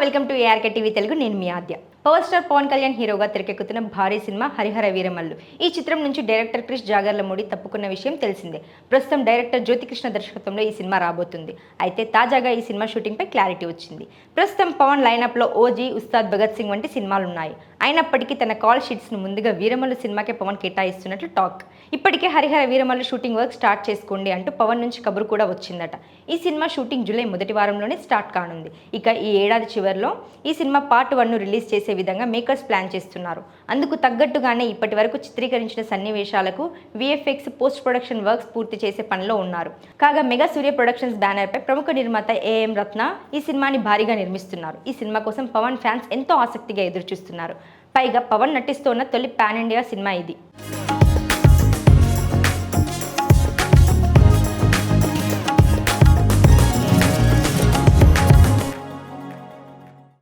Welcome to A R K TV Telugu. నేను మీ Aadya. Power star Pawan Kalyan హీరోగా తెరకెక్కుతున్న భారీ సినిమా హరిహర వీరమల్లు. ఈ చిత్రం నుంచి డైరెక్టర్ క్రిష్ జాగర్లమూడి తప్పుకున్న విషయం తెలిసిందే. ప్రస్తుతం డైరెక్టర్ జ్యోతికృష్ణ దర్శకత్వంలో ఈ సినిమా రాబోతుంది. అయితే తాజాగా ఈ సినిమా షూటింగ్పై క్లారిటీ వచ్చింది. ప్రస్తుతం పవన్ లైనప్లో ఓజీ ఉస్తాద్ భగత్ సింగ్ వంటి సినిమాలు ఉన్నాయి అయినప్పటికీ తన కాల్ షీట్స్ను ముందుగా వీరమల్లు సినిమాకే పవన్ కేటాయిస్తున్నట్లు టాక్. ఇప్పటికే Harihara Veeramallu shooting work start చేసుకోండి అంటూ పవన్ నుంచి కబురు కూడా వచ్చిందట. ఈ సినిమా షూటింగ్ జూలై మొదటి వారంలోనే స్టార్ట్ కానుంది. ఇక ఈ ఏడాది చివరిలో ఈ సినిమా పార్ట్ వన్ను రిలీజ్ చేసే విధంగా మేకర్స్ ప్లాన్ చేస్తున్నారు. అందుకు తగ్గట్టుగానే ఇప్పటి వరకు చిత్రీకరించిన సన్నివేశాలకు విఎఫ్ఎక్స్ పోస్ట్ ప్రొడక్షన్ వర్క్స్ పూర్తి చేసే పనిలో ఉన్నారు. కాగా మెగా సూర్య ప్రొడక్షన్స్ బ్యానర్పై ప్రముఖ నిర్మాత ఏఎం రత్న ఈ సినిమాని భారీగా నిర్మిస్తున్నారు. ఈ సినిమా కోసం పవన్ ఫ్యాన్స్ ఎంతో ఆసక్తిగా ఎదురుచూస్తున్నారు. పైగా పవన్ నటిస్తున్న తొలి పాన్ ఇండియా సినిమా ఇది.